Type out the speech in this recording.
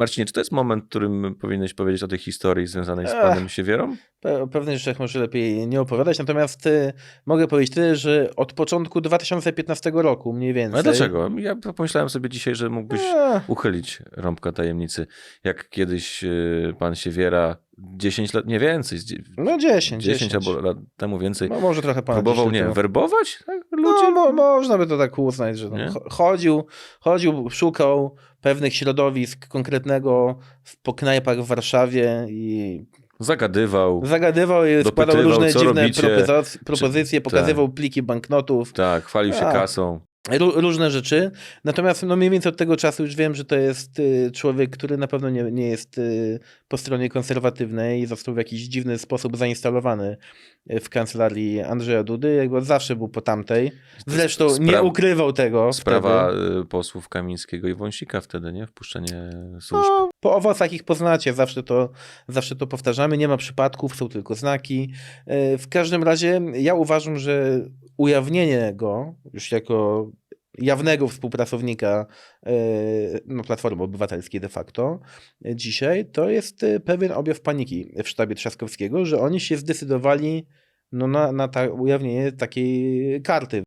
Marcinie, czy to jest moment, w którym powinieneś powiedzieć o tej historii związanej z Ech. panem Siewierą? Pe- O pewnych rzeczach może lepiej nie opowiadać, natomiast y, mogę powiedzieć tyle, że od początku 2015 roku mniej więcej. Ale dlaczego? Ja pomyślałem sobie dzisiaj, że mógłbyś Eee, uchylić rąbka tajemnicy. Jak kiedyś y, pan Siewiera 10 lat, nie więcej, No 10, 10 albo lat temu więcej, No, może trochę ponad próbował, 10 nie temu. werbować tak, ludzi? No, mo, można by to tak uznać, że chodził, chodził, szukał pewnych środowisk konkretnego w, po knajpach w Warszawie i Zagadywał. zagadywał i składał różne dziwne robicie, propozycje, pokazywał pliki banknotów, Tak, chwalił się A. kasą. Ró- różne rzeczy. Natomiast no mniej więcej od tego czasu już wiem, że to jest y, człowiek, który na pewno nie, nie jest y, po stronie konserwatywnej i został w jakiś dziwny sposób zainstalowany y, w kancelarii Andrzeja Dudy. Jakby od zawsze był po tamtej. Zresztą nie ukrywał tego. Sprawa wtedy. posłów Kamińskiego i Wąsika wtedy, nie? Wpuszczenie służb. No, po owocach ich poznacie, zawsze to, zawsze to powtarzamy. Nie ma przypadków, są tylko znaki. W każdym razie ja uważam, że ujawnienie go już jako jawnego współpracownika e, no, Platformy Obywatelskiej de facto dzisiaj, to jest e, pewien objaw paniki w sztabie Trzaskowskiego, że oni się zdecydowali no, na, na ta, ujawnienie takiej karty